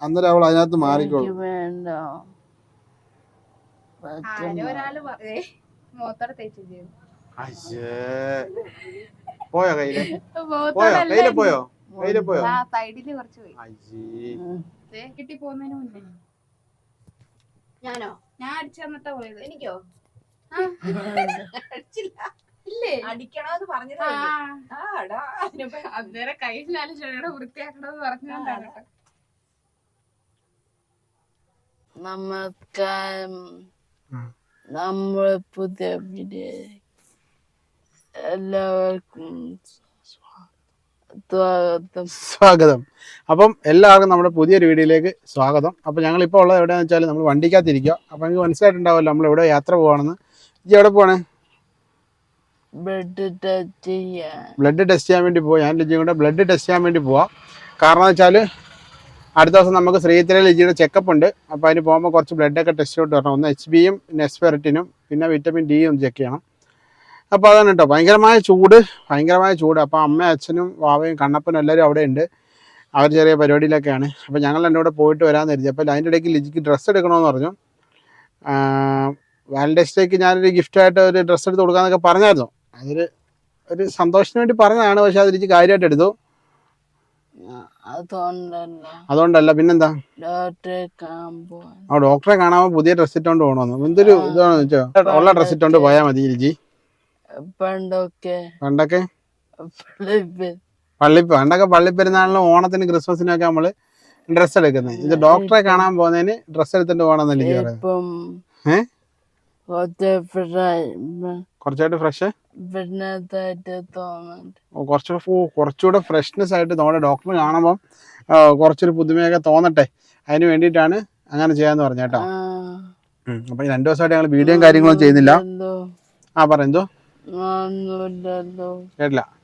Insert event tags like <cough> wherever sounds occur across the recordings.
അന്നേരം അവൾ അതിനകത്ത് മാറിക്കോളും. എനിക്ക് വേണ്ട ആരോ ഒരാൾ പറയേ. മോത്തോടെ തേച്ച് ചെയ്തു അയ്യേ. പോയോ കയ്യിൽ? പോയോ? കയ്യിൽ പോയോ? കയ്യിൽ പോയോ? ആ സൈഡിൽ കുറച്ച് പോയി. അയ്യേ. ദേ, കിട്ടി പോകുന്നതിന് മുന്നേ. ഞാനോ? ഞാൻ അടിച്ചു തന്നിട്ടാ പോയത്. എനിക്കോ? അടിച്ചില്ല. ഇല്ലേ? അടിക്കണോന്ന് പറഞ്ഞത് ആ. അന്നേരം കയ്യിലാണ് ചെടിയുടെ വൃത്തിയാക്കണമെന്ന് പറഞ്ഞുകൊണ്ടാണ് കേട്ടോ. നമസ്കാരം നമ്മൾ പുതിയ വീഡിയോ എല്ലാവർക്കും സ്വാഗതം. സ്വാഗതം. അപ്പം എല്ലാവർക്കും നമ്മുടെ പുതിയൊരു വീഡിയോയിലേക്ക് സ്വാഗതം. അപ്പം ഞങ്ങൾ ഇപ്പോൾ ഉള്ളത് എവിടെയാണെന്ന് വെച്ചാൽ നമ്മൾ വണ്ടിക്കകത്തിരിക്കുക അപ്പം നിങ്ങൾക്ക് മനസ്സിലായിട്ടുണ്ടാവുമല്ലോ നമ്മൾ എവിടെ യാത്ര പോവാണെന്ന്. ഇജ്ജ് എവിടെ പോവാണ്? ബ്ലഡ് ടെസ്റ്റ് ചെയ്യാൻ. ബ്ലഡ് ടെസ്റ്റ് ചെയ്യാൻ വേണ്ടി പോവാം. ഞാൻ ലിജിയും കൂടെ ബ്ലഡ് ടെസ്റ്റ് ചെയ്യാൻ വേണ്ടി പോവാം. കാരണം എന്ന് വെച്ചാൽ അടുത്ത ദിവസം നമുക്ക് ശ്രീധര ലിജിയുടെ ചെക്കപ്പ് ഉണ്ട്. അപ്പോൾ അതിന് പോകുമ്പോൾ കുറച്ച് ബ്ലഡൊക്കെ ടെസ്റ്റ് ഔട്ട് വരണം. ഒന്ന് എച്ച് ബിയും നെസ്ഫെറിറ്റിനും പിന്നെ വിറ്റമിൻ ഡിയും ഒന്ന് ചെക്ക് ചെയ്യണം. അപ്പോൾ അതാണ് കേട്ടോ ഭയങ്കരമായ ചൂട് ഭയങ്കരമായ ചൂട്. അപ്പോൾ അമ്മയും അച്ഛനും വാവയും കണ്ണപ്പനും എല്ലാവരും അവിടെ ഉണ്ട്. അവർ ചെറിയ പരിപാടിയിലൊക്കെയാണ്. അപ്പോൾ ഞങ്ങൾ എന്റെ കൂടെ പോയിട്ട് വരാമെന്ന് കരുതി. അപ്പോൾ അതിന്റെ ഇടയ്ക്ക് ലിജിക്ക് ഡ്രസ്സ് എടുക്കണമെന്ന് പറഞ്ഞു. വാലന്റൈൻസ് ഡേക്ക് ഞാനൊരു ഗിഫ്റ്റായിട്ട് ഒരു ഡ്രസ്സ് എടുത്ത് കൊടുക്കാമെന്നൊക്കെ പറഞ്ഞായിരുന്നു. അതൊരു ഒരു സന്തോഷത്തിന് വേണ്ടി പറഞ്ഞതാണ്. പക്ഷേ അതിരിച്ച് കാര്യമായിട്ട് എടുത്തു. അതുകൊണ്ടല്ല പിന്നെന്താ? ഡോക്ടറെ കാണാൻ ആ ഡോക്ടറെ കാണാൻ പുതിയ ഡ്രസ് ഇട്ടോണ്ട് പോകണമെന്ന് എന്തൊരു ഇതാണെന്ന് വെച്ചോ ഉള്ള ഡ്രസ് ഇട്ടോണ്ട് പോയാ മതി ഇരിജി പണ്ടൊക്കെ പണ്ടൊക്കെ? പള്ളിപ്പെ- പള്ളി പണ്ടൊക്കെ പള്ളിപ്പെരുന്നാളിനും ഓണത്തിന് ക്രിസ്മസിനും ഒക്കെ നമ്മൾ ഡ്രസ് എടുക്കുന്നത് ഇത് ഡോക്ടറെ കാണാൻ പോകുന്നതിന് ഡ്രസ് എടുത്തിട്ട് പോകണമെന്നല്ലേ ലിജി കുറച്ചായിട്ട് ഫ്രഷ് കുറച്ചുകൂടെ ഫ്രഷ്നെസ് ആയിട്ട് നമ്മുടെ ഡോക്ടർ കാണുമ്പോൾ കുറച്ചൊരു പുതുമയൊക്കെ തോന്നട്ടെ. അതിന് വേണ്ടിയിട്ടാണ് അങ്ങനെ ചെയ്യാന്ന് പറഞ്ഞു കേട്ടോ. ആ, ഉം. അപ്പൊ രണ്ടു ദിവസമായിട്ട് ഞങ്ങൾ വീഡിയോയും കാര്യങ്ങളൊന്നും ചെയ്യുന്നില്ല. ആ പറ എന്തോ? കേട്ടില്ല.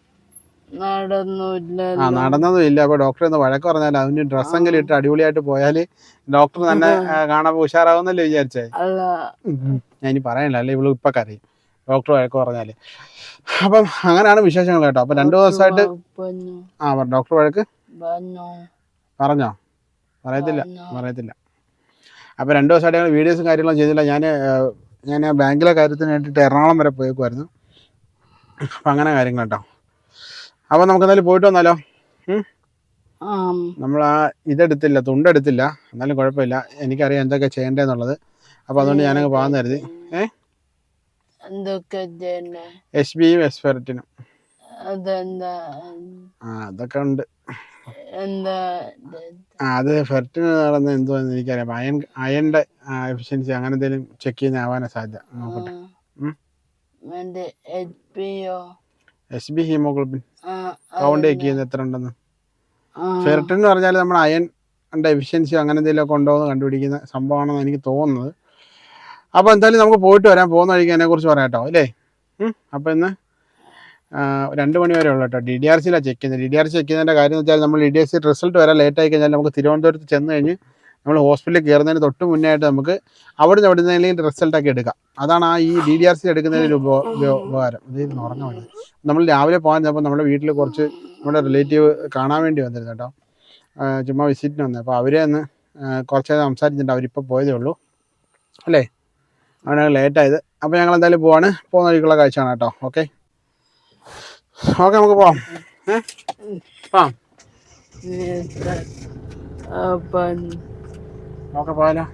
ആ നടന്നതും ഇല്ല അപ്പൊ ഡോക്ടർ ഒന്ന് വഴക്ക് പറഞ്ഞാൽ അവന് ഡ്രസ്സെങ്കിലും ഇട്ട് അടിപൊളിയായിട്ട് പോയാൽ ഡോക്ടർ തന്നെ കാണാൻ ഉഷാറാവുന്നല്ലേ വിചാരിച്ചേ? ഞാൻ ഇനി പറയണില്ല. അല്ലെ ഇവൾ ഇപ്പൊ കരയും. ഡോക്ടർ വഴക്ക് പറഞ്ഞാൽ. അപ്പം അങ്ങനെയാണ് വിശേഷങ്ങൾ കേട്ടോ. അപ്പൊ രണ്ടു ദിവസമായിട്ട് ആ ഡോക്ടർ വഴക്ക്? പറഞ്ഞു. പറയത്തില്ല. പറയത്തില്ല. അപ്പൊ രണ്ടു ദിവസമായിട്ട് ഞങ്ങൾ വീഡിയോസും കാര്യങ്ങളും ചെയ്തില്ല. ഞാൻ ഞാൻ ബാങ്കിലെ കാര്യത്തിന് വേണ്ടിയിട്ട് എറണാകുളം വരെ പോയേക്കുമായിരുന്നു അപ്പം അങ്ങനെ കാര്യങ്ങൾ കേട്ടോ. അപ്പോൾ നമുക്ക് എന്തായാലും പോയിട്ട് വന്നാലോ? നമ്മൾ ആ. ഇതെടുത്തില്ല തുണ്ടെടുത്തില്ല. എന്നാലും കുഴപ്പമില്ല. എനിക്കറിയാം എന്തൊക്കെ ചെയ്യേണ്ടതെന്നുള്ളത്. അപ്പോൾ അതുകൊണ്ട് ഞാനങ്ങ് പോകാൻ കരുതി. ഏ? എച്ച് ബിയും അതെന്താ? ആ അതൊക്കെ ഉണ്ട്. അത് ഫെർട്ടിന് നടന്ന എന്തോ എനിക്കറിയാം. അയൺ അയണിന്റെ എഫിഷ്യൻസി അങ്ങനെ എന്തെങ്കിലും ചെക്ക് ചെയ്യുന്ന ആവാനാ സാധ്യത. നോക്കട്ടെ. H B haemoglobin count check ചെയ്യുന്നത് എത്ര ഉണ്ടെന്ന്. ഫെർട്ടിൻ എന്ന് പറഞ്ഞാൽ നമ്മൾ അയൺ എഫിഷ്യൻസി അങ്ങനെ എന്തെങ്കിലുമൊക്കെ ഉണ്ടോ എന്ന് കണ്ടുപിടിക്കുന്ന സംഭവമാണെന്ന് എനിക്ക് തോന്നുന്നത്. അപ്പോൾ എന്തായാലും നമുക്ക് പോയിട്ട് വരാൻ പോകുന്ന വഴിക്ക് അതിനെക്കുറിച്ച് പറയാം കേട്ടോ അല്ലേ? അപ്പോൾ ഇന്ന് രണ്ട് മണി വരെ ഉള്ളൂ കേട്ടോ. ഡി ഡി ആർ സിയിലാണ് ചെക്ക് ചെയ്യുന്നത്. D D R C check ചെയ്യുന്നതിന്റെ കാര്യം എന്ന് വെച്ചാൽ നമ്മൾ D D R C result വരാൻ ലേറ്റ് ആയി കഴിഞ്ഞാൽ നമുക്ക് തിരുവനന്തപുരത്ത് ചെന്ന് കഴിഞ്ഞ് നമ്മൾ ഹോസ്പിറ്റലിൽ കയറുന്നതിന് തൊട്ട് മുന്നേ ആയിട്ട് നമുക്ക് അവിടെ നിന്ന് എവിടെ നിന്നെങ്കിലും റിസൾട്ടൊക്കെ എടുക്കാം. അതാണ് ആ ഈ ഡി ഡി ആർ സി എടുക്കുന്നതിന് ഉപകാരം. ഇത് ഉറങ്ങാൻ മതി നമ്മൾ രാവിലെ പോകാൻ ചിലപ്പോൾ നമ്മുടെ വീട്ടിൽ കുറച്ച് നമ്മുടെ റിലേറ്റീവ് കാണാൻ വേണ്ടി വന്നിരുന്നു കേട്ടോ. ചുമ്മാ വിസിറ്റിന് വന്നത് അപ്പോൾ അവരെ ഒന്ന് കുറച്ച് നേരം സംസാരിച്ചിട്ടുണ്ട്. അവരിപ്പോൾ പോയതേ ഉള്ളൂ. അല്ലേ? അവനാണ് ലേറ്റായത് അപ്പോൾ ഞങ്ങൾ എന്തായാലും പോവാണ്. പോകുന്ന വഴിക്കുള്ള കാഴ്ചയാണ് കേട്ടോ. ഓക്കെ ഓക്കെ നമുക്ക് പോവാം. ഏ? പോവാം. പോല പോയാലോ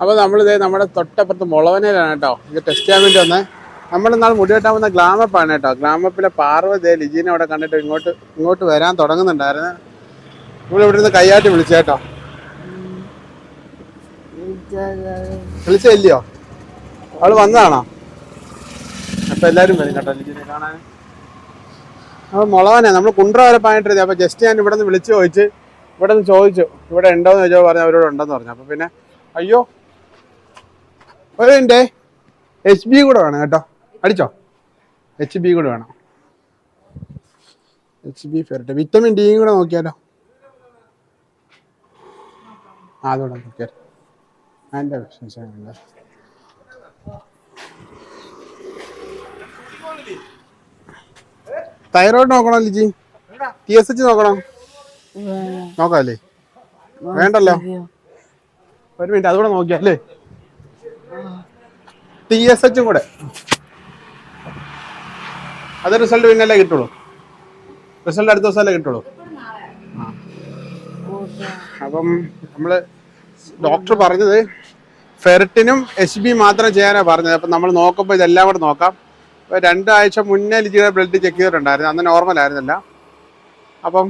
അപ്പോൾ നമ്മളിത് നമ്മുടെ തൊട്ടപ്പുറത്ത് മുളവനയിലാണ് കേട്ടോ. ഇത് ടെസ്റ്റ് ചെയ്യാൻ വേണ്ടി വന്നേ. നമ്മളിന്നാൾ മുടി വെട്ടാൻ വന്ന ഗ്ലാമപ്പാണ് കേട്ടോ. ഗ്ലാമപ്പിലെ പാർവതി ലിജീനെ അവിടെ കണ്ടിട്ട് ഇങ്ങോട്ട് ഇങ്ങോട്ട് വരാൻ തുടങ്ങുന്നുണ്ടായിരുന്നു. നമ്മൾ ഇവിടെ നിന്ന് കൈയാട്ടി വിളിച്ചേട്ടോ വിളിച്ചില്ലയോ അവൾ വന്നതാണോ? അപ്പൊ എല്ലാരും വരും കേട്ടോ ലിജിനെ കാണാൻ. അപ്പൊ മുളവനെ നമ്മൾ കുണ്ട്ര വരെ പായിട്ടിരുന്നത് അപ്പൊ ജസ്റ്റ് ഞാൻ ഇവിടെ നിന്ന് വിളിച്ചു ചോദിച്ച് ഇവിടെ നിന്ന് ചോദിച്ചു ഇവിടെ ഉണ്ടോന്ന് ചോദിച്ചോ പറഞ്ഞു അവരോട് ഉണ്ടെന്ന് പറഞ്ഞു. അപ്പൊ പിന്നെ അയ്യോ ഒരു മിനിറ്റേ എച്ച് ബി കൂടെ വേണം കേട്ടോ. അടിച്ചോ? എച്ച് ബി കൂടെ വേണം. എച്ച് ബി ഫെറിട്ട് വിറ്റമിൻ ഡിയും കൂടെ നോക്കിയാലോ? ആ അതോടെ നോക്കിയാലോ. അതിന്റെ വിശേഷങ്ങളുണ്ട്. തൈറോയ്ഡ് നോക്കണോ ലിജി? ടി എസ് എച്ച് നോക്കണം? നോക്കാല്ലേ? വേണ്ടല്ലോ. ഒരു മിനിറ്റ് അതുകൂടെ നോക്കിയാലേ ടി എസ് എച്ചും കൂടെ. അത് റിസൾട്ട് പിന്നല്ലേ കിട്ടുള്ളൂ. റിസൾട്ട് അടുത്ത ദിവസമല്ലേ കിട്ടുള്ളൂ. കൂട്ടാം അപ്പം നമ്മൾ ഡോക്ടർ പറഞ്ഞത് ഫെറിറ്റിനും എച്ച് ബി മാത്രം ചെയ്യാനാണ് പറഞ്ഞത്. അപ്പം നമ്മൾ നോക്കുമ്പോൾ ഇതെല്ലാം കൂടെ നോക്കാം. രണ്ടാഴ്ച മുന്നേ ലിജിയുടെ ബ്ലഡ് ചെക്ക് ചെയ്തിട്ടുണ്ടായിരുന്നു. അന്ന് നോർമൽ ആയിരുന്നില്ല. അപ്പം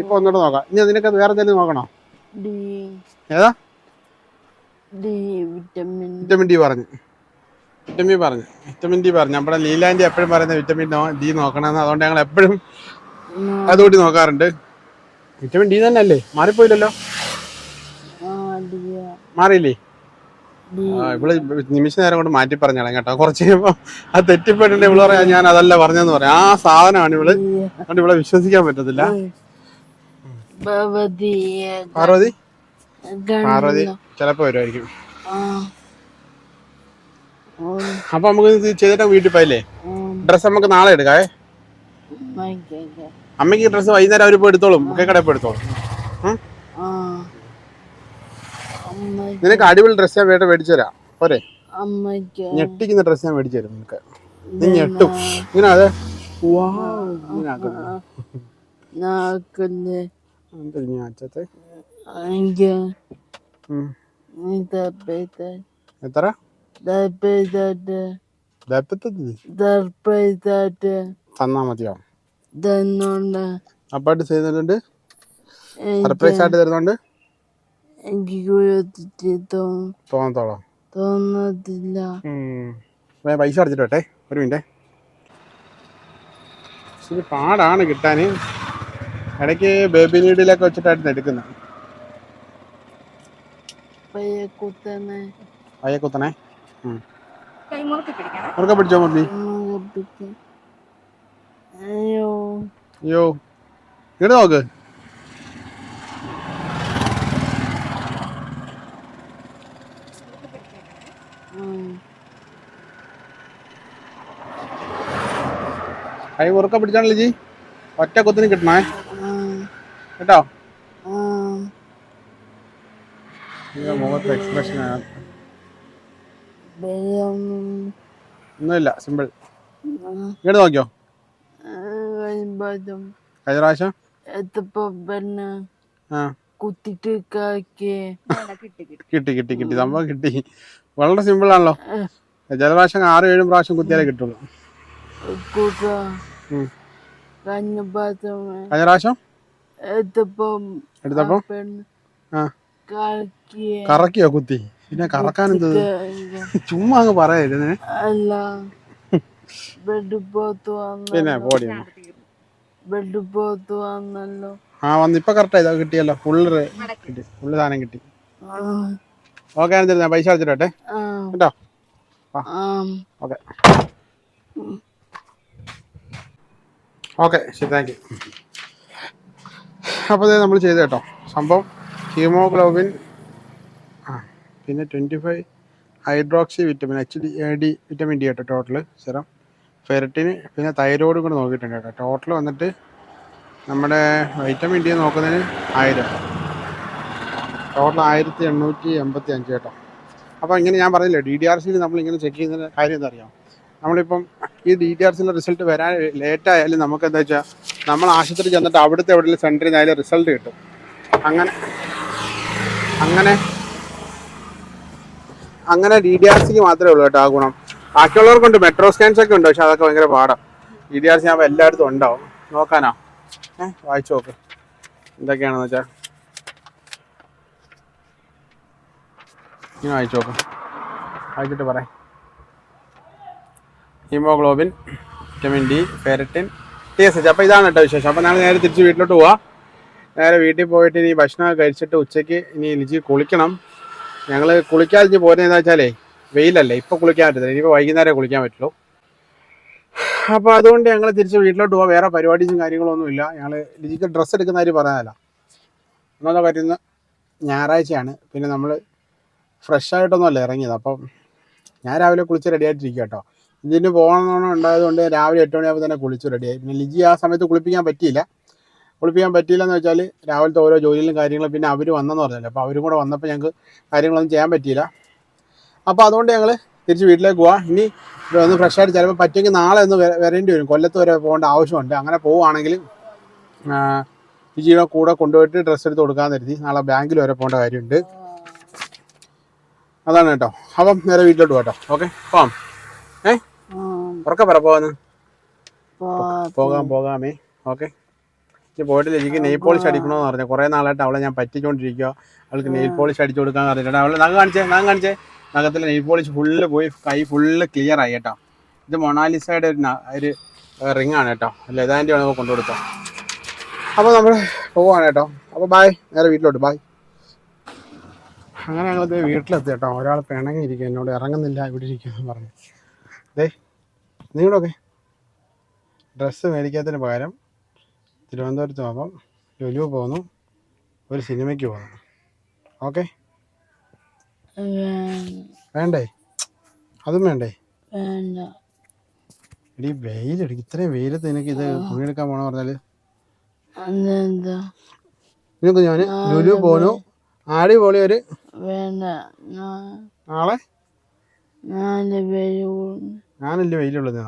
ഇപ്പൊ ഒന്നുകൂടെ നോക്കാം. ഇനി നിനക്ക് വേറെ എന്തെങ്കിലും നോക്കണോ? ഏതാ? വിറ്റമിൻ. ഡി പറഞ്ഞു. വിറ്റമിൻ പറഞ്ഞു. വിറ്റമിൻ ഡി പറഞ്ഞു. നമ്മുടെ ലീലാൻഡി എപ്പോഴും പറയുന്ന വിറ്റമിൻ ഡി നോക്കണമെന്ന്. അതുകൊണ്ട് ഞങ്ങൾ എപ്പോഴും അതുകൂടി നോക്കാറുണ്ട്. വിറ്റമിൻ ഡി തന്നെ അല്ലേ മാറിപ്പോയില്ലല്ലോ മാറിയില്ലേ? ആ ഇവൾ നിമിഷ നേരം കൊണ്ട് മാറ്റി പറഞ്ഞാളെ കേട്ടോ. കുറച്ച് കഴിയുമ്പോ അത് തെറ്റിപ്പെട്ടിട്ട് ഇവൾ പറയാ ഞാൻ അതല്ല പറഞ്ഞെന്ന് പറയാം. ആ സാധനമാണ് ഇവൾ. അതുകൊണ്ട് ഇവളെ വിശ്വസിക്കാൻ പറ്റത്തില്ല. പാർവതി? പാർവതി ചിലപ്പോ വരുമായിരിക്കും ആ. അപ്പൊ നമുക്ക് ചെയ്തിട്ട് വീട്ടിൽ പോയില്ലേ? ഡ്രസ് നമുക്ക് നാളെ എടുക്കാവേ. അമ്മയ്ക്ക് ഡ്രസ് വൈകുന്നേരം അവരിപ്പോ എടുത്തോളും. ഒക്കെ കടയിൽ എടുത്തോളും? ആ നിനക്ക് അടിപൊളി ഡ്രസ് ഞാൻ വേണ്ട മേടിച്ചു തരാം. പോരെ. ഞെട്ടിക്കുന്ന ഡ്രസ് ഞാൻ മേടിച്ചു തരും നിനക്ക്. നീ ഞെട്ടും. ഇങ്ങനെ അതെ. എത്ര? തന്നാ മതിയോ? അപ്പായിട്ട് ചെയ്യുന്നുണ്ട് സർപ്രൈസ് ആയിട്ട് തരുന്നുണ്ട്? എനിക്ക് തോന്നത്തോളോ തോന്നത്തില്ല ഞാൻ പൈസ അടച്ചിട്ട് വട്ടെ ഒരു മിനിറ്റ് പാടാണ് കിട്ടാൻ ഇടയ്ക്ക് ബേബി നീഡിലൊക്കെ വെച്ചിട്ടായിരുന്നു എടുക്കുന്നത് പയ്യെ കുത്തനെ പയ്യെ കുത്തണേ കൈമുറുക്കി പിടിക്കണം മുറുക്കെ പിടിച്ചോ മമ്മി മുഖപ്പിക്ക് അയ്യോ അയ്യോ ഇങ്ങോട്ട് നോക്ക് കൈ വർക്ക പിടിച്ചാണല്ലോ ജി. ഒറ്റ കൊത്തിന് കിട്ടണേ. കേട്ടോ? മുഖത്ത് എക്സ്പ്രഷൻ ഒന്നുമില്ല സിമ്പിൾ ഇങ്ങോട്ട് നോക്കിയോ? കഴിഞ്ഞ പ്രാവശ്യം? കുത്തിട്ട് കിട്ടി കിട്ടി കിട്ടി. സംഭവം കിട്ടി. വളരെ സിമ്പിൾ ആണല്ലോ. ചില പ്രാവശ്യം ആറ് ഏഴും പ്രാവശ്യം കുത്തിയാലേ കിട്ടുള്ളൂ. കഴിഞ്ഞ പ്രാവശ്യം? എടുത്തപ്പോ കറക്കിയോ. കുത്തി? പിന്നെ കറക്കാൻ എന്ത്? ചുമ്മാ അങ്ങ് പറയായിരുന്നു പിന്നെ പോടി ബെഡ് പോത്ത് വന്നല്ലോ. ആ വന്ന് ഇപ്പൊ കറക്റ്റ് ആയി. കിട്ടിയല്ലോ. ഫുള്ള് കിട്ടി. ഫുള്ള് സാധനം കിട്ടി. ഓക്കെ ഞാൻ പൈസ അടച്ചിട്ടെ കേട്ടോ? ഓക്കെ ഓക്കെ ശരി താങ്ക് യു അപ്പോൾ ഇത് നമ്മൾ ചെയ്ത് കേട്ടോ. സംഭവം ഹീമോഗ്ലോബിൻ ആ പിന്നെ twenty five hydroxy vitamin H D D vitamin D കേട്ടോ ടോട്ടൽ സിറം ഫെററ്റിന് പിന്നെ തൈറോയിഡും കൂടെ നോക്കിയിട്ടുണ്ട് കേട്ടോ. ടോട്ടൽ വന്നിട്ട് നമ്മുടെ വൈറ്റമിൻ ഡി നോക്കുന്നതിന് ആയിരം. ടോട്ടൽ ആയിരത്തി എണ്ണൂറ്റി എൺപത്തി അഞ്ച് കേട്ടോ. അപ്പോൾ ഇങ്ങനെ ഞാൻ പറഞ്ഞില്ലേ ഡി ഡി ആർ സിയിൽ നമ്മളിങ്ങനെ ചെക്ക് ചെയ്യുന്ന കാര്യം എന്താ അറിയാം? നമ്മളിപ്പം ഈ ഡി ടി ആർസിന്റെ റിസൾട്ട് വരാൻ ലേറ്റ് ആയാലും നമുക്ക് എന്താ വെച്ചാൽ നമ്മൾ ആശുപത്രി ചെന്നിട്ട് അവിടുത്തെ എവിടെയെങ്കിലും സെന്ററിൽ നിന്ന് അതിൽ റിസൾട്ട് കിട്ടും. അങ്ങനെ അങ്ങനെ അങ്ങനെ ഡി ഡി ആർ സിക്ക് മാത്രമേ ഉള്ളൂ കേട്ടോ ആ ഗുണം. ബാക്കിയുള്ളവർക്കുണ്ട് മെട്രോ സ്കാൻസ് ഒക്കെ ഉണ്ട് പക്ഷെ അതൊക്കെ ഭയങ്കര പാടാണ് ഡി ഡി ആർ സി ആകുമ്പോൾ എല്ലായിടത്തും ഉണ്ടാവും. നോക്കാനാ. ഏഹ് വായിച്ചു നോക്ക്. എന്തൊക്കെയാണെന്ന് വെച്ചാൽ ഇനി വായിച്ചു നോക്കാം. വായിച്ചിട്ട് പറയാം haemoglobin vitamin D ferritin T S H അപ്പോൾ ഇതാണ് കേട്ടോ വിശേഷം. അപ്പോൾ ഞങ്ങൾ നേരെ തിരിച്ച് വീട്ടിലോട്ട് പോവാം. നേരെ വീട്ടിൽ പോയിട്ട് ഇനി ഭക്ഷണം കഴിച്ചിട്ട് ഉച്ചയ്ക്ക് ഇനി ലിജി കുളിക്കണം. ഞങ്ങൾ കുളിക്കാതെ പോരുന്നതെന്ന് വെച്ചാലേ വെയിലല്ലേ. ഇപ്പോൾ കുളിക്കാൻ പറ്റത്തില്ല. ഇനിയിപ്പോൾ വൈകുന്നേരം കുളിക്കാൻ പറ്റുള്ളൂ. അപ്പോൾ അതുകൊണ്ട് ഞങ്ങൾ തിരിച്ച് വീട്ടിലോട്ട് പോകാം വേറെ പരിപാടീസും കാര്യങ്ങളൊന്നുമില്ല ഞങ്ങൾ ലിജിക്ക് ഡ്രസ്സ് എടുക്കുന്ന കാര്യം പറയാനല്ല. ഒന്നാമത്തെ പറ്റുന്ന ഞായറാഴ്ചയാണ്. പിന്നെ നമ്മൾ ഫ്രഷ് ആയിട്ടൊന്നുമല്ല ഇറങ്ങിയത്. അപ്പം ഞാൻ രാവിലെ കുളിച്ച് റെഡിയായിട്ടിരിക്കുക കേട്ടോ. ഇതിന് പോകണമെന്ന് ഉണ്ടായതുകൊണ്ട് രാവിലെ എട്ട് മണിയാകുമ്പോൾ തന്നെ കുളിച്ച് റെഡിയായി പിന്നെ ലിജി ആ സമയത്ത് കുളിപ്പിക്കാൻ പറ്റിയില്ല. കുളിപ്പിക്കാൻ പറ്റിയില്ല എന്ന് വെച്ചാൽ രാവിലത്തെ ഓരോ ജോലിയിലും കാര്യങ്ങളും പിന്നെ അവർ വന്നെന്ന് പറഞ്ഞല്ലോ. അപ്പോൾ അവരും കൂടെ വന്നപ്പോൾ ഞങ്ങൾക്ക് കാര്യങ്ങളൊന്നും ചെയ്യാൻ പറ്റിയില്ല. അപ്പോൾ അതുകൊണ്ട് ഞങ്ങൾ തിരിച്ച് വീട്ടിലേക്ക് പോവാം. ഇനി ഒന്ന് ഫ്രഷ് ആയിട്ട് ചിലപ്പോൾ പറ്റുമെങ്കിൽ നാളെ ഒന്ന് വര- വരേണ്ടി വരും. കൊല്ലത്ത് വരെ പോകേണ്ട ആവശ്യമുണ്ട്. അങ്ങനെ പോവുകയാണെങ്കിൽ ലിജിയുടെ കൂടെ കൊണ്ടുപോയിട്ട് ഡ്രസ്സ് എടുത്ത് കൊടുക്കാൻ കരുതി. നാളെ ബാങ്കിൽ വരെ പോകേണ്ട കാര്യമുണ്ട്. അതാണ് കേട്ടോ. അപ്പം നേരെ വീട്ടിലോട്ട് പോകട്ടോ കേട്ടോ. ഓക്കെ? പോവാം. ഏ? ആ പറ പോകാന്ന് പാ- പോകാം പോകാമേ ഓക്കെ. ഇനി പോയിട്ട് എനിക്ക് നെയിൽ പോളിഷ് അടിക്കണമെന്ന് പറഞ്ഞു കുറേ നാളായിട്ട് അവളെ ഞാൻ പറ്റിച്ചോണ്ടിരിക്കുക അവൾക്ക് നെയിൽ പോളിഷ് അടിച്ചു കൊടുക്കാൻ പറഞ്ഞിട്ടുണ്ട് അവളെ നഖം കാണിച്ചേ നഖം കാണിച്ചേ. നഖത്തിൽ നെയിൽ പോളിഷ് ഫുള്ള് പോയി കൈ ഫുള്ള് ക്ലിയർ ആയി കേട്ടോ. ഇത് മൊണാലിസയുടെ ഒരു ഒരു റിംഗ് ആണ് കേട്ടോ. അല്ല ഇതാന്റെ ആണ് കൊണ്ടുകൊടുത്തോ അപ്പോൾ നമ്മൾ പോവാണ് കേട്ടോ. അപ്പോൾ ബായ് നേരെ വീട്ടിലോട്ട് ബായ് അങ്ങനെ ഞങ്ങളിത് വീട്ടിലെത്തി കേട്ടോ. ഒരാൾ പിണങ്ങിയിരിക്കും എന്നോട് ഇറങ്ങുന്നില്ല ഇവിടെ ഇരിക്കുമെന്ന് പറഞ്ഞു. ദേ നിങ്ങളൊക്കെ. ഡ്രസ്സ് മേടിക്കാത്തതിന് പകരം തിരുവനന്തപുരത്ത് പോകുമ്പം ലുലു പോന്നു ഒരു സിനിമയ്ക്ക് പോകുന്നു. ഓക്കെ? വേണ്ടേ? അതും വേണ്ടേ? വേണ്ട. വെയിലടി. വെയിലെടുക്കും ഇത്രയും വെയിലത്ത് നിനക്ക് ഇത് തുണിയെടുക്കാൻ പോകണമെന്ന് പറഞ്ഞാൽ? നിനക്ക് ഞാൻ ലുലു ആടി പോളി ഒരു നാളെ? നാല് പേര് കൂടുന്നു. ഞാനല്ലേ വെയിലുള്ളത്?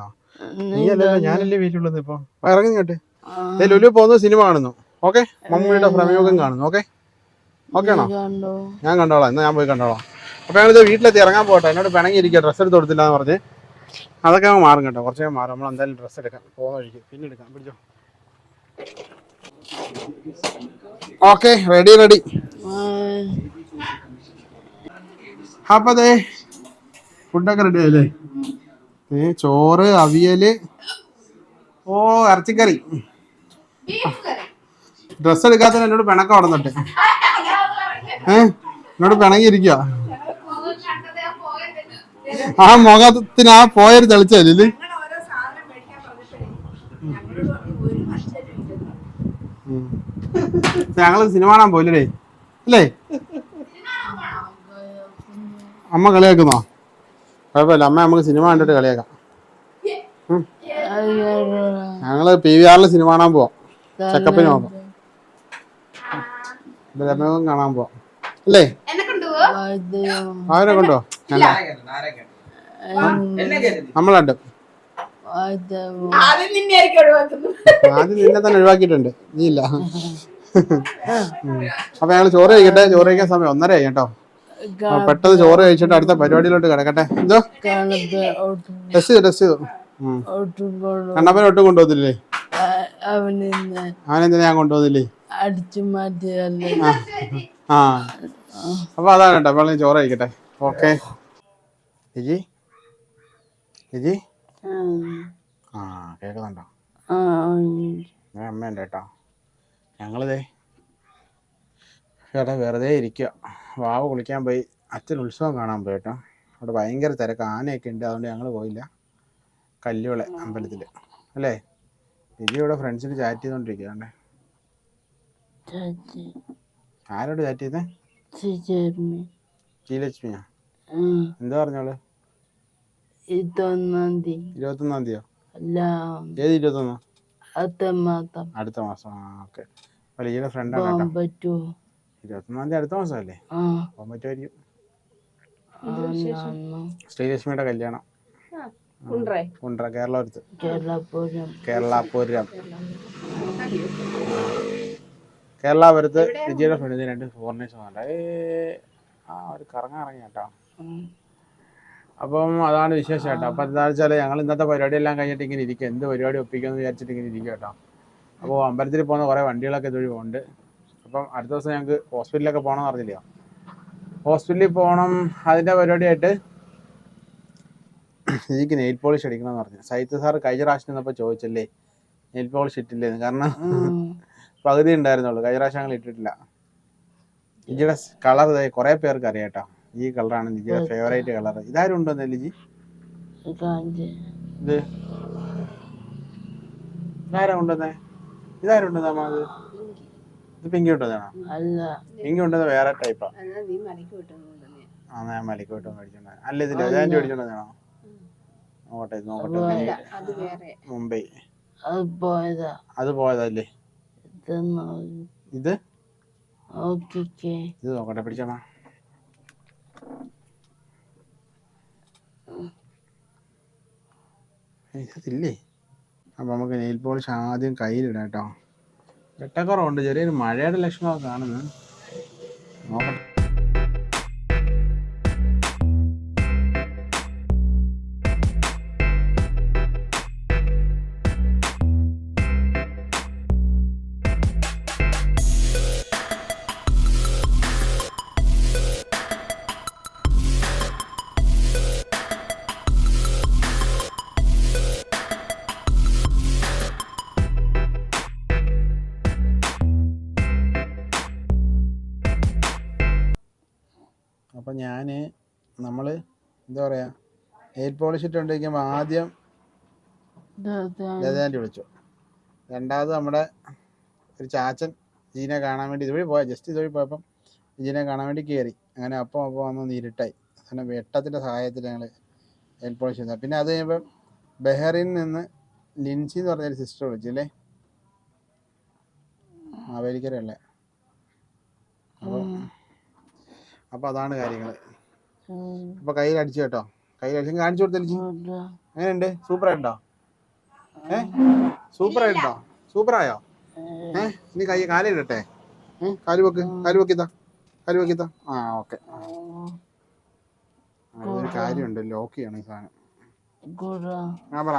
നീ അല്ലല്ലോ ഞാനല്ലേ വെയിലുള്ളത് ഇപ്പൊ? ഇറങ്ങി കേട്ടെ ലുലു പോകുന്ന സിനിമ കാണുന്നു. ഓക്കെ? മമ്മിയുടെ പ്രമേയോഗം കാണുന്നു. ഓക്കെ? ഓക്കെ ആണോ ഞാൻ കണ്ടോളാം. എന്നാ ഞാൻ പോയി കണ്ടോളാം. അപ്പൊ ഞങ്ങളിത് വീട്ടിലെത്തി ഇറങ്ങാൻ പോകട്ടെ. എന്നോട് പിണങ്ങിയിരിക്കുക. ഡ്രസ്സ് എടുത്ത് കൊടുത്തില്ല എന്ന് പറഞ്ഞ്. അതൊക്കെ അങ്ങ് മാറും കേട്ടോ. കുറച്ചേ മാറും. നമ്മൾ എന്തായാലും ഡ്രസ്സ് എടുക്കാം. പോകുന്ന വഴിക്ക്. പിന്നെ എടുക്കാം. പിടിച്ചോ. ഓക്കെ റെഡി റെഡി അപ്പതേ ഫുഡൊക്കെ റെഡി ആയില്ലേ? ചോറ് അവിയൽ. ഓ ഇറച്ചിക്കറി. ഡ്രസ്സ് എടുക്കാത്തതിന് എന്നോട് പിണക്കം ഉടന്നിട്ട് ഏ എന്നോട് പിണങ്ങിയിരിക്കുക. ആ മുഖത്തിന് ആ പോയൊരു തെളിച്ചല്ലേ ഞങ്ങൾ സിനിമ കാണാൻ പോയില്ലേ? അല്ലേ അമ്മ കളിയാക്കുന്നോ? കുഴപ്പമില്ല. അമ്മ നമുക്ക് സിനിമ കണ്ടിട്ട് കളിയാക്കാം. ഞങ്ങൾ പി വി ആറിൽ സിനിമ കാണാൻ പോവാം. ചെക്കപ്പിന് പോകാം കാണാൻ പോവാം. അല്ലേ? അവരെ കൊണ്ടോ നമ്മളുണ്ട്. ആദ്യം നിന്നെ തന്നെ ഒഴിവാക്കിയിട്ടുണ്ട്. നീ ഇല്ല. അപ്പൊ ഞങ്ങൾ ചോറ് കഴിക്കട്ടെ. ചോറ് കഴിക്കാൻ സമയം ഒന്നര ആയി കേട്ടോ. ആ, പെട്ടെന്ന് ചോറ് കഴിച്ചിട്ട് അടുത്ത പരിപാടിയിലോട്ട് കിടക്കട്ടെ. എന്തോ? ടെസ്റ്റ് ചെയ്തു ടെസ്റ്റ് ചെയ്തു. കണ്ണപ്പനെ ഒട്ടും കൊണ്ടുപോകത്തില്ലേ? അവനെന്തിനാ ഞാൻ കൊണ്ടുപോകത്തില്ലേ? അടിച്ചു മാറ്റിയല്ലേ ആ അപ്പൊ അതാണ് കേട്ടോ അപ്പോൾ ചോറ് കഴിക്കട്ടെ. ഓക്കെ. ലിജി ലിജി ആ. കേൾക്കുന്നുണ്ടോ? ഞാൻ അമ്മയുണ്ട് കേട്ടോ. ഞങ്ങളിതേ ചേട്ടാ വെറുതെ ഇരിക്കുക വാവ് കുളിക്കാൻ പോയി. അച്ഛൻ ഉത്സവം കാണാൻ പോയി കേട്ടോ അവിടെ ഭയങ്കര തിരക്ക്. ആനയൊക്കെ ഉണ്ട് അതുകൊണ്ട് ഞങ്ങൾ പോയില്ല. കല്ലുകളെ അമ്പലത്തിൽ അല്ലേ? ലിജി ഇവിടെ ഫ്രണ്ട്സിന് ചാറ്റ് ചെയ്തോണ്ടിരിക്കുകയാണ് ആരോട് ചാറ്റ് ചെയ്തേ? ശ്രീലക്ഷ്മിയാ? എന്താ പറഞ്ഞോൾ? ഇരുപത്തൊന്നാം തീയതി. ഇരുപത്തൊന്നാം തീയതിയോ? അല്ല. ഏത് ഇരുപത്തൊന്നാ? അടുത്ത മാസം. അടുത്ത മാസം. ആ ഓക്കെ. ലിജിയുടെ ഫ്രണ്ടാണ് കേട്ടോ. പറ്റുമോ ഇരുപത്തൊന്നാം തീയതി അടുത്ത മാസമല്ലേ? ആ. പോകാൻ പറ്റുമായിരിക്കും. ശ്രീലക്ഷ്മിയുടെ കല്യാണം. കുണ്ട്രേ. കുണ്ട്ര കേരളപുരത്ത്. കേരളപുരം. കേരളാപുരം. കേരളാപുരത്ത് വിജയുടെ ഫ്രണ്ടിന് രണ്ട് ഫോറിനേഴ്സ് വന്നിട്ട് ഏ ആ ഒരു കറങ്ങാറങ്ങി കേട്ടോ. അപ്പം അതാണ് വിശേഷം കേട്ടോ. അപ്പം എന്താണെന്ന് വെച്ചാൽ ഞങ്ങൾ ഇന്നത്തെ പരിപാടി എല്ലാം കഴിഞ്ഞിട്ട് ഇങ്ങനെ ഇരിക്കും. എന്ത് പരിപാടി ഒപ്പിക്കുമെന്ന് വിചാരിച്ചിട്ട് ഇങ്ങനെ ഇരിക്കുക കേട്ടോ. അപ്പോൾ അമ്പലത്തിൽ പോകുന്ന കുറേ വണ്ടികളൊക്കെ ഇതുവഴി പോകുന്നുണ്ട്. അപ്പം അടുത്ത ദിവസം ഞങ്ങൾക്ക് ഹോസ്പിറ്റലിലൊക്കെ പോകണം അറിഞ്ഞില്ല. ഹോസ്പിറ്റലിൽ പോകണം അതിന്റെ പരിപാടിയായിട്ട് എനിക്ക് നെയിൽ പോളിഷ് അടിക്കണം എന്ന് പറഞ്ഞു. സൈത്ത് സാർ കഴിഞ്ഞ പ്രാവശ്യം നിന്നപ്പോൾ ചോദിച്ചല്ലേ നെയിൽ പോളിഷ് ഇട്ടില്ലേന്ന്. കാരണം. പകുതി ഉണ്ടായിരുന്നുള്ളൂ കഴിഞ്ഞ പ്രാവശ്യം ഞങ്ങൾ ഇട്ടിട്ടില്ല. ലിജിയുടെ കളർ കുറേ പേർക്ക് അറിയാട്ടോ. ഈ കളറാണ് ലിജിയുടെ ഫേവറേറ്റ് കളർ ഇതാരും ഉണ്ടോ ലിജി ഇത് ഇതാരാ കൊണ്ടുവന്നേ? ഇതാരും കൊണ്ടുവന്നാ ഇത് പിങ്കി വിട്ടതാണോ? അല്ല. പിങ്കി വിട്ടത് വേറെ ടൈപ്പാ ആ. ഞാൻ മലക്ക് വിട്ടു ഞാൻ മേടിച്ചോണ്ട് അല്ല ഇത് ലജാന്റി മേടിച്ചോണ്ടാണോ നോക്കട്ടെ നോക്കട്ടെ. മുംബൈ. അത് പോയതാ. അത് പോയതല്ലേ? ഇത്? ഇത് നോക്കട്ടെ പിടിച്ചോണ ഇതില്ലേ? അപ്പൊ നമുക്ക് നെയിൽ പോളിഷ് ആദ്യം കയ്യിലിടാം കേട്ടോ. വെട്ടക്കുറവുണ്ട് ചെറിയൊരു മഴയുടെ ലക്ഷണമൊക്കെ കാണുന്നു. നോക്കട്ടെ. അപ്പം ഞാൻ നമ്മൾ എന്താ പറയുക നെയിൽ പോളിഷ് ഇട്ടുകൊണ്ടിരിക്കുമ്പോൾ ആദ്യം. ലതാന്റെ വിളിച്ചു. രണ്ടാമത് നമ്മുടെ ഒരു ചാച്ചൻ ജീനെ കാണാൻ വേണ്ടി ഇതുവഴി പോയ ജസ്റ്റ് ഇതുവഴി പോയപ്പം ജീനെ കാണാൻ വേണ്ടി കയറി അങ്ങനെ അപ്പം അപ്പം വന്ന് ഇരുട്ടായി. അങ്ങനെ വെട്ടത്തിന്റെ സഹായത്തിൽ ഞങ്ങൾ എൽ പോളിഷ് ചെയ്തത് പിന്നെ അത് കഴിയുമ്പം ബെഹറിൽ നിന്ന് ലിൻസി എന്ന് പറഞ്ഞൊരു സിസ്റ്റർ വിളിച്ചില്ലേ മാവേലിക്കരയല്ലേ? അപ്പോൾ ഉം. അപ്പോൾ അതാണ് കാര്യങ്ങൾ അപ്പൊ കയ്യിൽ അടിച്ചു കേട്ടോ. കയ്യിൽ അടിച്ചു കാണിച്ചു കൊടുത്തല്ലേ. എങ്ങനെയുണ്ട്? സൂപ്പർ ആയിട്ടോ ഏ? സൂപ്പർ ആയിട്ടോ സൂപ്പർ ആയോ ഏ? ഇനി കൈ കാലിടട്ടെ ഏ? കാൽ വെക്ക്. കാൽ വെക്കിത്താ കാൽ വെക്കിത്താ ആ ഓക്കെ. ഒരു കാര്യമുണ്ട്. ലോക്ക് ചെയ്യണം ഈ സാധനം. ആ പറ.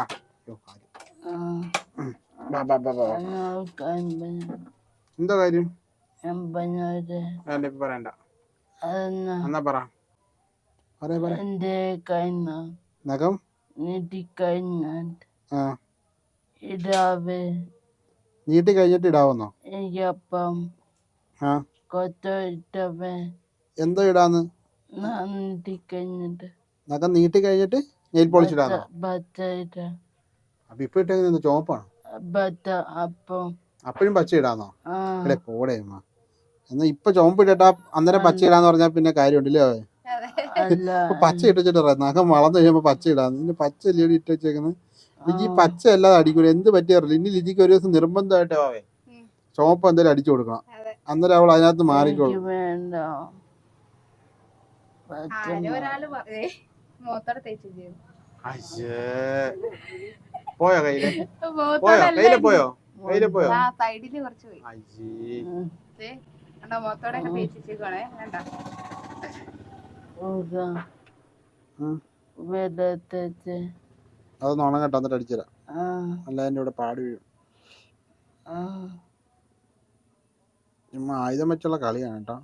എന്താ കാര്യം? പറയണ്ട. എന്നാ പറ എന്റെ നഖം നീട്ടിക്കഴിഞ്ഞാൽ ഇടാവ് നീട്ടി കഴിഞ്ഞിട്ട് ഇടാവുന്നോ എനിക്കപ്പം എന്തോ ഇടാന്ന് നീട്ടിക്കഴിഞ്ഞിട്ട് നഖം നീട്ടി കഴിഞ്ഞിട്ട് നെയിൽ പോളിഷ് ഇടാന്നോ ഇട്ട അപ്പൊ ഇപ്പൊ ഇട്ടേക്കുന്നത് ചുവപ്പാണ് അപ്പം അപ്പഴും പച്ച ഇടാന്നോ ഇവിടെ പോടെ എന്നാ ഇപ്പൊ ചുവപ്പ് ഇട്ടിട്ടാ അന്നേരം പച്ച ഇടാന്ന് പറഞ്ഞാൽ പിന്നെ കാര്യമുണ്ടല്ലേ. അതെ. അല്ല <laughs> ഇപ്പൊ പച്ച ഇട്ടിട്ട് നഖം വളർന്നു കഴിയുമ്പോ പച്ച ഇടാന്ന് പിന്നെ പച്ച ലിടി ഇട്ട് ഈ ലിജി പച്ച അല്ലാതെ അടിക്കൂല. എന്ത് പറ്റിയറില്ല ഇനി ലിജിക്ക് ഒരു ദിവസം നിർബന്ധമായിട്ട് ആവേ. ഉം. ചുവപ്പ് എന്തായാലും അടിച്ചു കൊടുക്കണം. അതെ. അന്നേരം അവൾ അതിനകത്ത് മാറിക്കോളും. പോയോ കയ്യിൽ? പോയോ? കയ്യിലെ പോയോ? കയ്യിൽ പോയോ? ആ സൈഡിൽ കുറച്ച് പോയി. അയ്യേ. കണ്ടോ? മോത്തോടെ ഒക്കെ തേച്ചിട്ടേക്കുവാണേ വേണ്ട കൂടാ. ഉം. വെള്ളത്തേച്ച്. അതൊന്ന് ഉണങ്ങട്ടെ എന്നിട്ട് അടിച്ചുതരാം. അല്ല എന്റെ ഇവിടെ പാടി വീഴും. ആ. ചുമ്മാ ആയുധം വെച്ചുള്ള കളിയാണ് കേട്ടോ.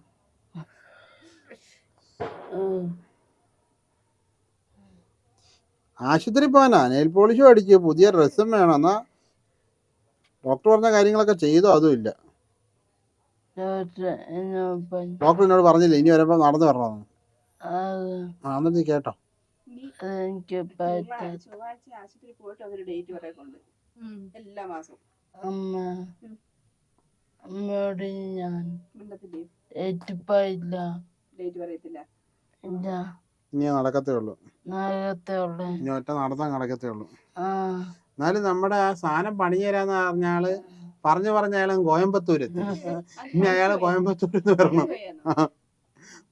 ആശുപത്രി പോകാനാ നെയിൽ പോളിഷും അടിച്ചു പുതിയ ഡ്രസ്സും വേണം. എന്നാ ഡോക്ടർ പറഞ്ഞ കാര്യങ്ങളൊക്കെ ചെയ്തോ? അതും ഇല്ല. ഡോക്ടർ എന്നോട് പറഞ്ഞു പറഞ്ഞില്ല ഇനി വരുമ്പോ നടന്നു വരണമെന്ന് അത് ആ എന്നിട്ട് നീ കേട്ടോ. പറ്റ ചൊവ്വാഴ്ച ആശുപത്രി പോയിട്ട് അവർ ഡേറ്റ് വരെ കൊണ്ട്. എല്ലാ മാസവും. അമ്മ അമ്മയോട് ഞാൻ ഡേറ്റ് പറയത്തില്ല. ഇല്ല. ഇനി നടക്കത്തേ ഉള്ളൂ. ഉള്ളൂ. ഇനി ഒറ്റ നടത്താൻ നടക്കത്തേ ഉള്ളൂ. ആ. എന്നാലും നമ്മുടെ ആ സാധനം പണി തരാന്ന് പറഞ്ഞാൾ പറഞ്ഞു പറഞ്ഞ അയാൾ കോയമ്പത്തൂർ എത്തി ഇനി അയാൾ കോയമ്പത്തൂരിന്ന് വരണം.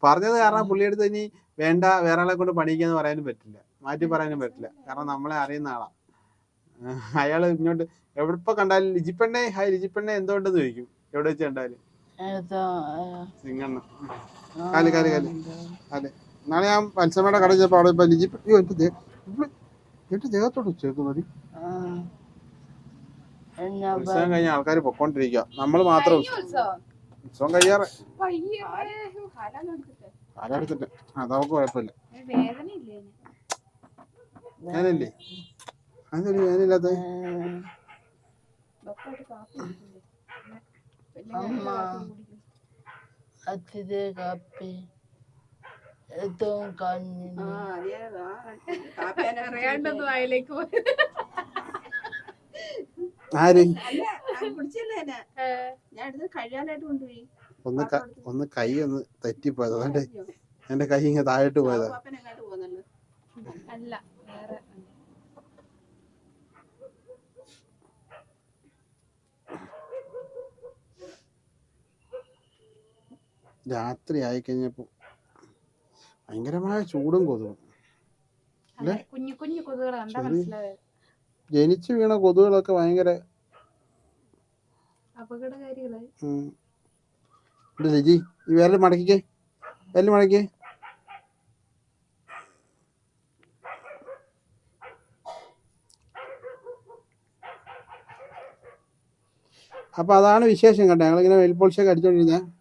പറഞ്ഞത് കാരണം പുള്ളിയെടുത്ത് ഇനി വേണ്ട വേറെ ആളെ കൊണ്ട് പണിയിക്കാന്ന് പറയാനും പറ്റില്ല. മാറ്റി പറയാനും പറ്റില്ല. കാരണം നമ്മളെ അറിയുന്ന ആളാ. അയാൾ അയാൾ ഇങ്ങോട്ട് എവിടെ കണ്ടാലും ലിജിപ്പെണ്ണെ ഹായ് ലിജിപ്പെണ്ണെ എന്തുകൊണ്ടെന്ന് ചോദിക്കും. എവിടെ വെച്ച് കണ്ടാലും. ഏതോ സിംഗണ്ണ. കാൽ കാൽ കാൽ. അതെ. നാളെ ഞാൻ മത്സ്യമ്മയുടെ കടയിൽ ചെന്നപ്പോ അവിടെ ഇപ്പൊ ലിജി അയ്യോ എന്റെ ദേഹത്തോട് വെച്ചേക്കുന്നത് എന്നാ ഉത്സവം കഴിഞ്ഞ ആൾക്കാർ പൊക്കോണ്ടിരിക്കുക നമ്മൾ മാത്രം ഉത്സവം? കഴിയാറ്? കാലെടുത്തിട്ട് അതവർക്ക് കുഴപ്പമില്ല. ഞാനല്ലേ? അതൊരു ഞാനില്ലാത്ത ഡോക്ടറായിട്ട് കാപ്പി അത്തിരി കാപ്പി അറിയാണ്ടൊന്നും അതിലേക്ക് പോയി ആര്? അല്ല ഞാൻ കുടിച്ചില്ല എന്നെ? ഞാൻ എടുത്ത് കഴിയാനായിട്ട് കൊണ്ടുപോയി. ഒന്ന് ക- ഒന്ന് കൈ ഒന്ന് തെറ്റിപ്പോയത്. അതുകൊണ്ട് എന്റെ കൈ ഇങ്ങനെ താഴോട്ട് പോയതാ. അല്ല വേറെ രാത്രി ആയി കഴിഞ്ഞപ്പോ ഭയങ്കരമായ ചൂടും കൊതുകും. അതെ കുഞ്ഞു കുഞ്ഞു ശരി. മനസ്സിലായത്? ജനിച്ചു വീണ കൊതുകുകളൊക്കെ ഭയങ്കര. ലിജി ഈ വിരൽ മടക്കിക്കേ. വിരൽ മടക്കിക്കേ. അപ്പൊ അതാണ് വിശേഷം കേട്ടോ. ഞങ്ങളിങ്ങനെ വെൽപോൾഷൊക്കെ അടിച്ചോണ്ടിരുന്നേ.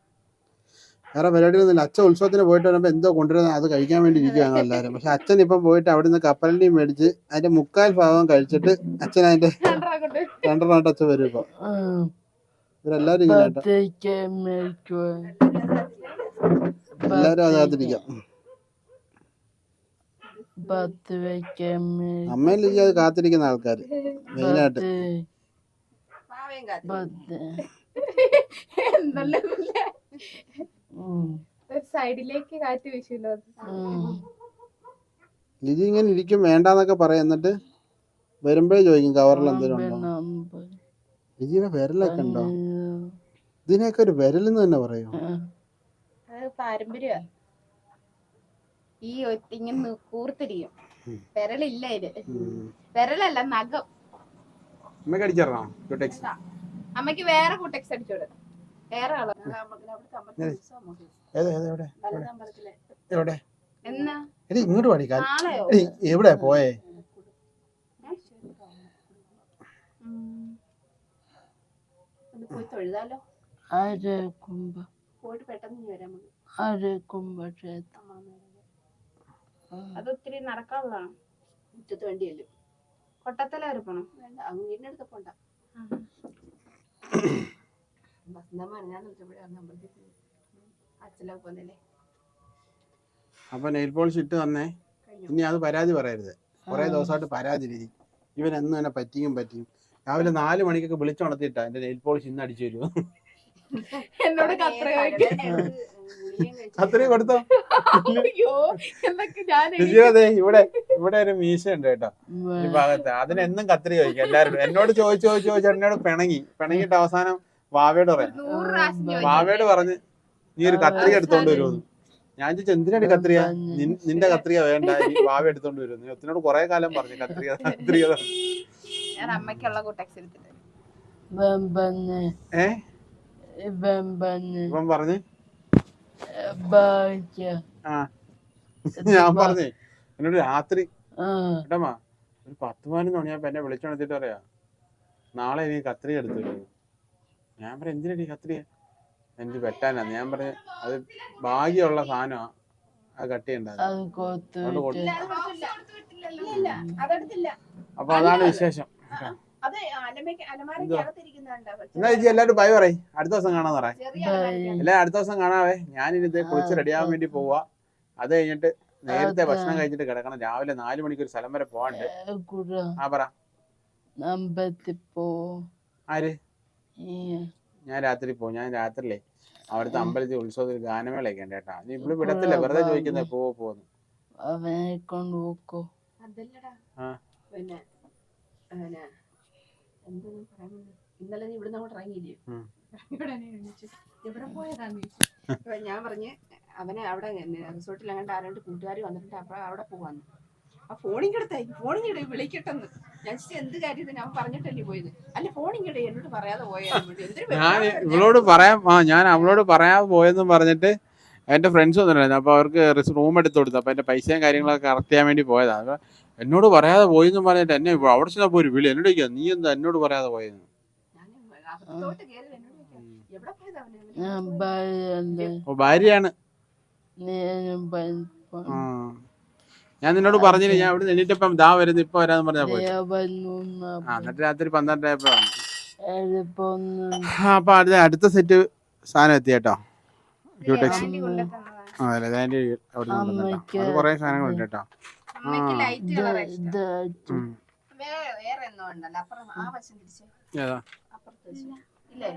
വേറെ പരിപാടിയൊന്നുമില്ല അച്ഛൻ ഉത്സവത്തിന് പോയിട്ട് വരുമ്പോൾ എന്തോ കൊണ്ടുവരുന്ന അത് കഴിക്കാൻ വേണ്ടി ഇരിക്കുകയാണ് എല്ലാവരും. പക്ഷെ അച്ഛൻ ഇപ്പം പോയിട്ട് അവിടെ നിന്ന് കപ്പലിനെയും മേടിച്ച് അതിന്റെ മുക്കാൽ ഭാഗം കഴിച്ചിട്ട് അച്ഛൻ അതിന്റെ രണ്ടെണ്ണം രണ്ടെണ്ണമായിട്ട് അച്ഛൻ വരും ഇപ്പൊ. ഇവരെല്ലാവരും എല്ലാരും അതിനകത്തിരിക്കാം വയ്ക്കാൻ അത് കാത്തിരിക്കുന്ന ആൾക്കാർ മെയിനായിട്ട്. <laughs> എന്തല്ലേ സൈഡിലേക്ക് കാറ്റ് വീശുമല്ലോ. ലിജി ഇങ്ങനെ ഇരിക്കും വേണ്ടാന്നൊക്കെ പറയാം എന്നിട്ട് വരുമ്പോഴേ ചോദിക്കും കവറിൽ എന്തെങ്കിലും ഉണ്ടോ? ലിജിയുടെ വിരലൊക്കെ ഉണ്ടോ? ഇതിനെയൊക്കെ ഒരു വിരലെന്ന് തന്നെ പറയൂ? അത് പാരമ്പര്യ. ഈ ഒറ്റ ഇങ്ങനെ കൂർത്തിരിക്കും വിരലില്ല ഇത്. വിരലല്ല നഖം. അമ്മയ്ക്ക് അടിച്ചോ അമ്മയ്ക്ക് വേറെ കൂട്ടെക്സ് അടിച്ചോട് വേറെ എവിടെ? എടി ഇങ്ങോട്ട് പഠിക്കാൻ എവിടെ പോയേ? പോയിട്ട് പെട്ടെന്ന് വരാം അത് ഒത്തിരി നടക്കാനുള്ളതാണ് മുറ്റത്ത് വണ്ടിയല്ലേ. കൊട്ടത്തല വരെ പോണം. വേണ്ട വീടിനടുത്ത് പോണ്ട. ഞാൻ അമ്പലത്തിൽ. അച്ഛനൊക്കെ അപ്പൊ നെയിൽ പോളിഷ് ഇട്ട് തന്നേ. ഇനി അത് പരാതി പറയരുത്. കുറെ ദിവസമായിട്ട് പരാതി രീതി ഇവൻ എന്ന് തന്നെ പറ്റിയും പറ്റിയും. രാവിലെ നാല് മണിക്കൊക്കെ വിളിച്ചുണർത്തിയിട്ടാ എന്റെ നെയിൽ പോളിഷ് ഇന്ന് അടിച്ചു തരുമോ എന്നോട് കത്ര ചോദിക്കും അത്രയും കൊടുത്തോ? അയ്യോ എന്നൊക്കെ ഞാൻ ലിജിയോ അതെ ഇവിടെ ഇവിടെ ഒരു മീശ ഉണ്ട് കേട്ടോ. ഈ ഭാഗത്ത്. അതിനെന്നും കത്രി ചോദിക്കും എല്ലാവരും എന്നോട് ചോദിച്ചു ചോദിച്ചു ചോദിച്ചു എന്നോട് പിണങ്ങി. പിണങ്ങിട്ട് അവസാനം വാവയോട് പറയാം. വാവയോട് പറഞ്ഞ് നീ ഒരു കത്രിക എടുത്തോണ്ട് വരുമെന്ന് ഞാൻ ചോദിച്ചു എന്തിനാണ് കത്രിക? നിന്റെ കത്രിക വേണ്ട ഈ വാവ എടുത്തോണ്ട് വരുന്നു ഒത്തിനോട് കുറെ കാലം പറഞ്ഞു കത്രിക കത്രിക. ഞാൻ അമ്മയ്ക്കുള്ള കൂട്ടെക്സ് എടുത്തിട്ട്. ഏ? പറഞ്ഞ്. ഞാൻ പറഞ്ഞേ എന്നോട് രാത്രി കേട്ടമ്മാ ഒരു പത്ത് പതിനൊന്ന് മണിയാകുമ്പോ എന്നെ വിളിച്ചോണ്ടിട്ട് പറയാ നാളെ നീ കത്രിക എടുത്തു വരുന്നു ഞാൻ പറഞ്ഞു എന്തിനടി കത്രിക? എനിക്ക് വെട്ടാനാന്ന് ഞാൻ പറഞ്ഞു അത് ഭാഗ്യമുള്ള സാധനമാ. ആ കട്ട് അപ്പൊ അതാണ് വിശേഷം. എന്നാ ചേച്ചി എല്ലാരും ബൈ പറയും. അടുത്ത ദിവസം കാണാന്ന് പറയാം ചെറിയ ബൈ. അലമാരയ്ക്ക് എല്ലാ അടുത്ത ദിവസം കാണാവേ. ഞാനിനി ഇത് കുളിച്ച് റെഡിയാവാൻ വേണ്ടി പോവാ. അത് കഴിഞ്ഞിട്ട് നേരത്തെ. ഭക്ഷണം കഴിച്ചിട്ട് കിടക്കണം. രാവിലെ നാലു മണിക്ക് ഒരു സ്ഥലം വരെ പോവാണ്ട് ആ പറ. ആര്? ഞാൻ രാത്രി പോകും ഞാൻ രാത്രിയിലേ അവിടുത്തെ അമ്പലത്തിൽ ഉത്സവത്തിൽ ഗാനമേളയൊക്കെ ഉണ്ട് കേട്ടാ. നീ ഇവിടെ വിടത്തില്ല. വെറുതെ ചോദിക്കുന്നത് പോവോ പോന്ന്. അവനെ കൊണ്ട് പോക്കോ അതല്ലടാ. ആ. പിന്നെ ഇന്നലെ നീ ഇവിടുന്ന് അങ്ങോട്ട് ഇറങ്ങിയില്ലേ. എവിടെ പോയതാന്ന് <laughs> ഞാൻ പറഞ്ഞ് അവനെ അവിടെ റിസോർട്ടിൽ അങ്ങോട്ട് ആരാണ്ട് കൂട്ടുകാർ വന്നിട്ടുണ്ട്. അപ്പൊ അവിടെ പോവാന്ന്. ആ ഫോണിങ്ങെടുത്തായി ഫോണിങ്ങടെ വിളിക്കട്ടെന്ന്. ഞാൻ ചേച്ചി എന്ത് കാര്യത്തിന് അവൻ പറഞ്ഞിട്ടല്ലേ പോയത്? അല്ല ഫോണിങ്ങടെ എന്നോട് പറയാതെ പോയാൽ എന്തൊരു ഞാൻ ഇവളോട് പറയാൻ ആ ഞാൻ അവളോട് പറയാതെ പോയെന്നും പറഞ്ഞിട്ട് എന്റെ ഫ്രണ്ട്സ് വന്നിട്ടുണ്ടായിരുന്നു. അപ്പൊ അവർക്ക് റൂം എടുത്തു കൊടുത്തു. അപ്പൊ എന്റെ പൈസയും കാര്യങ്ങളൊക്കെ കറക്റ്റ് ചെയ്യാൻ വേണ്ടി പോയതാ. അപ്പൊ എന്നോട് പറയാതെ പോയെന്ന് പറഞ്ഞിട്ട് എന്നെ ഇപ്പൊ അവിടെ ചെന്നപ്പോ ഒരു വിളി എന്നോട് ചോദിക്കുക നീ എന്താ എന്നോട് പറയാതെ പോയെന്ന്? പോയതാ അവനെ? അവനെ?" ഞാൻ പറയല്ലേ അപ്പൊ ഭാര്യയാണ്. ആ. ഞാൻ നിന്നോട് പറഞ്ഞില്ല ഞാൻ ഇവിടെ എണീറ്റപ്പം ദാ വരുന്നു ഇപ്പൊ വരാന്ന് പറഞ്ഞാ പോയി ആ എന്നിട്ട് രാത്രി പന്ത്രണ്ടായപ്പോ അപ്പൊ അടുത്ത അടുത്ത സെറ്റ് സാധനം എത്തി കേട്ടോ ക്യൂടെക്സ് അതെ അതിന്റെ അവിടെ അത് കുറെ സാധനങ്ങളുണ്ട് കേട്ടോ. ലൈറ്റ് കളർ ഇഷ്ടം. വേറെ വേറെ എന്തോ ഉണ്ടല്ലോ അപ്പുറം ആ വശം തിരിച്ച്. ഏതാ? അപ്പുറത്ത് ഇല്ലേ?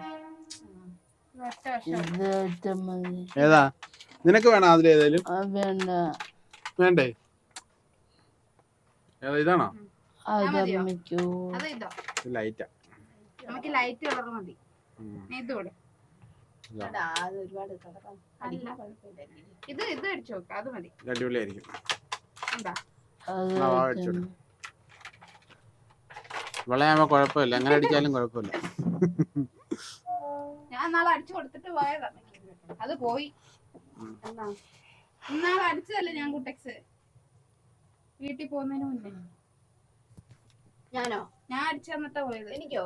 ഒറ്റ വർഷം ഏതാ? നിനക്ക് വേണം അതിലേതായാലും അത് വേണ്ട? ഇതാണോ? ലൈറ്റാ നമുക്ക് ലൈറ്റ് കളർ മതി. ഇത് കൂടെ. ഇത്. ഇത് അടിച്ചു നോക്ക അത് മതി. അടിപൊളിയായിരിക്കും. എന്താ അത് ആ, വാ, അടിച്ചോട്. കുഴപ്പമില്ല. എങ്ങനെ അടിച്ചാലും കുഴപ്പമില്ല. ഞാൻ നാളെ അടിച്ചു കൊടുത്തിട്ട് പോയതാ. അത് പോയി. ഇന്നാളെ അടിച്ചതല്ലേ ഞാൻ കുട്ടെക്സ്? വീട്ടിൽ പോകുന്നതിന് മുന്നേ. ഞാനോ? ഞാൻ അടിച്ചു തന്നിട്ടാ പോയത്. എനിക്കോ?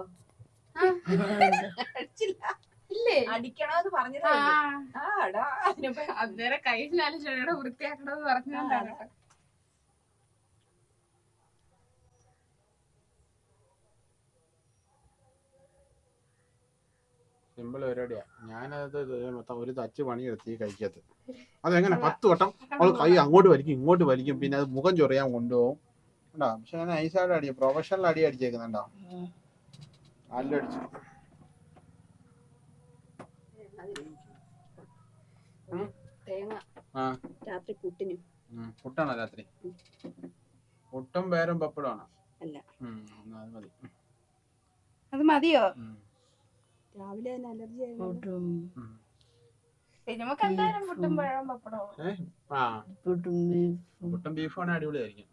ആ. അടിച്ചില്ല. ഇല്ലേ? അടിക്കണോന്ന് പറഞ്ഞത് ആ. ആ എടാ അതിനിപ്പോ അന്നേരം കയ്യിലാലും ചെടിയുടെ വൃത്തിയാക്കണമെന്ന് പറഞ്ഞതാണ് സിമ്പിൾ പരിപാടിയാ. ഞാനത് മൊത്തം ഒരു തച്ച് പണിയെടുത്ത് ഈ കഴിക്കത്ത് അതെങ്ങനെ? പത്ത് വട്ടം അവൾ കൈ അങ്ങോട്ട് വലിക്കും ഇങ്ങോട്ട് വലിക്കും പിന്നെ അത് മുഖം ചൊറിയാൻ കൊണ്ടുപോകും. കണ്ടോ? പക്ഷെ ഞാൻ ഐസായിട്ട് അടി പ്രൊഫഷണൽ അടി അടിച്ചേക്കുന്നുണ്ടോ? നല്ല അടിച്ചു. രാത്രി പുട്ടിനും. പുട്ടാണോ രാത്രി? പുട്ടും പേരും പപ്പടമാണോ? അല്ല. അത് മതിയോ? രാവിലെ തന്നെ അലർജി ആയിരുന്നു. സിനിമക്ക് എന്തായാലും പുട്ടും പപ്പടവും. പുട്ടും ബീഫും. പുട്ടും അടിപൊളിയായിരിക്കും.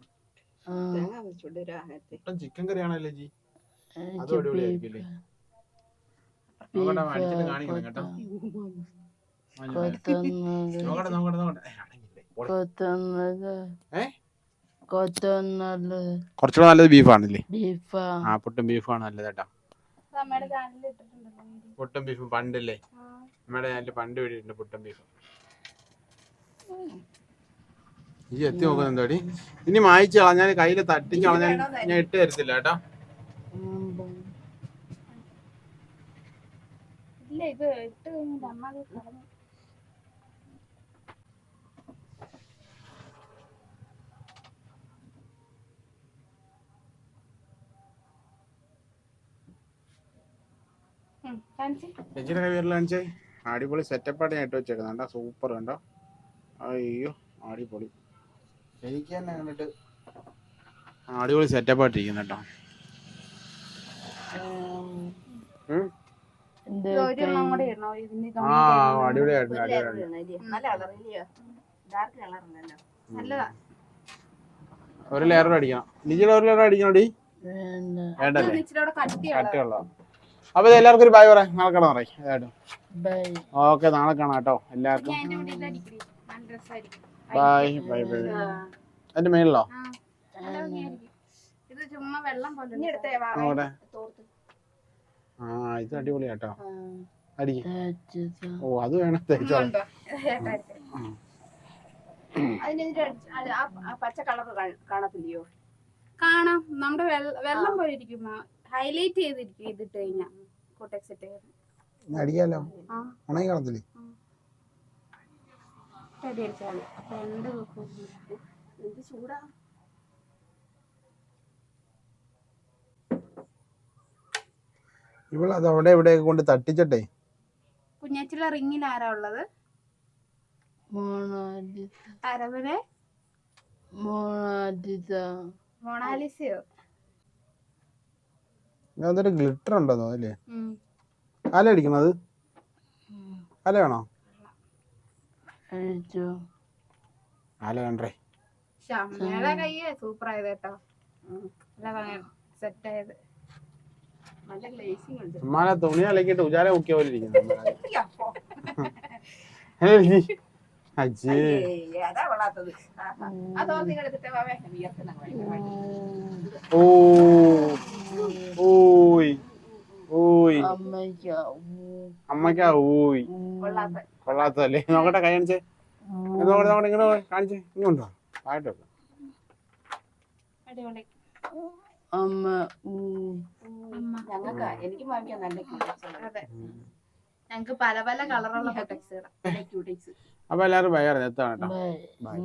ചിക്കൻ കറിയാണല്ലേ ജി? അതും അടിപൊളിയായിരിക്കില്ലേ? നോക്കട്ടെ അടിച്ചിട്ട് കാണിക്കണം കേട്ടോ. നോക്കട്ടെ നോക്കട്ടെ നോക്കട്ടെ? കുറച്ചുകൂടെ നല്ലത് ബീഫാണല്ലേ? ബീഫാ. ആ പുട്ടും ബീഫാണ് നല്ലത് കേട്ടോ. പുട്ടും ബീഫും പണ്ടല്ലേ. നമ്മുടെ അതിന്റെ പണ്ട് വീടിട്ടുണ്ട് പുട്ടൻ ബീഫ് ഈ എത്തി നോക്കുന്ന എന്താടി? ഇനി മായിച്ച് കളഞ്ഞാൽ കയ്യിൽ തട്ടിച്ച് കളഞ്ഞാൽ ഞാൻ ഇട്ട് തരത്തില്ല കേട്ടോ. ചേച്ചിയുടെ കൈ വിരൽ കാണിച്ചേ? അടിപൊളി സെറ്റപ്പായിട്ട് ഞാൻ ഇട്ട് വെച്ചേക്കുന്നത് കണ്ടോ? സൂപ്പർ കണ്ടോ? അയ്യോ അടിപൊളി. എനിക്ക് തന്നെ കണ്ടിട്ട് അടിപൊളി സെറ്റപ്പായിട്ടിരിക്കുന്നു കേട്ടോ. ആ അടിപൊളിയായിട്ടുണ്ട് ഒരു ലെയർ അടിപൊളിയായിട്ടുണ്ട് ഒരു അടിക്കണം. നിജിയുടെ ഒരു ലെയർ അടിക്കണോടി? വേണ്ട. വേണ്ടല്ലേ? കട്ടിയുള്ള. അപ്പൊ എല്ലാവർക്കും ഒരു ബൈ പറയാം നാളെ കാണാൻ പറയാം. ബൈ ഓക്കെ നാളെ കാണാം കേട്ടോ. എല്ലാവർക്കും. ബൈ ബൈ ബൈ അതിന്റെ മേളിലോ? ആ. ഇത് ചുമ്മാ വെള്ളം പോലെ ഇനി എടുത്തേ വാ. ആ ഇത് അടിപൊളി കേട്ടോ. ആ. അടിക്ക്. ഓ അത് വേണം തേച്ചോ. പച്ച കളർ കാണത്തില്ലയോ? കാണാം. നമ്മുടെ വെള്ളം പോലെ ഇരിക്കും ഹൈലൈറ്റ് ചെയ്തിരിക്കും ഇതിട്ട് കഴിഞ്ഞാ കോട്ടക്സ് ഇട്ട് കഴിഞ്ഞാ. അടിക്കാലോ ആ. ഉണങ്ങി കാണത്തില്ലേ റെഡി അടിച്ചാൽ രണ്ട് നോക്കും? എന്ത് ചൂടാ? അവിടെ കൊണ്ട് തട്ടിച്ചട്ടെ? കുഞ്ഞാച്ചിലെ റിങ്ങിൽ ആരാ ഉള്ളത്? മൊണാലിസയോ? അതൊരു ഗ്ലിറ്റർ ഉണ്ടെന്നോ അല്ലേ. അല അടിക്കണത് അല വേണോ? അല വേണ്ടേ? സൂപ്പർ ആയത് കേട്ടോ. നല്ല സെറ്റ് ആയത് ഉമ്മാനെ തുണി അലക്കിട്ട് ഉജാല മുക്കിയ പോലെ ഇരിക്കുന്നു ഓ. ഓയ് ഓയ് അമ്മയ്ക്ക് അമ്മയ്ക്കാ ഓയ് കൊള്ളാത്ത കൊള്ളാത്തതല്ലേ? നോക്കട്ടെ കൈ കാണിച്ചേ നോക്കട്ടെ നോക്കട്ടെ ഇങ്ങനെ കാണിച്ചേ. ഇങ്ങോട്ടോ ആയിട്ടോ അടിപൊളി. അമ്മ ഞങ്ങൾക്ക് എനിക്ക് വാങ്ങിക്കാൻ നല്ല ഞങ്ങക്ക് പല പല കളറുള്ള ക്യൂടെക്സ് അപ്പൊ എല്ലാവരും ഭയങ്കര എത്താണ് കേട്ടോ. ബൈ. ബൈ.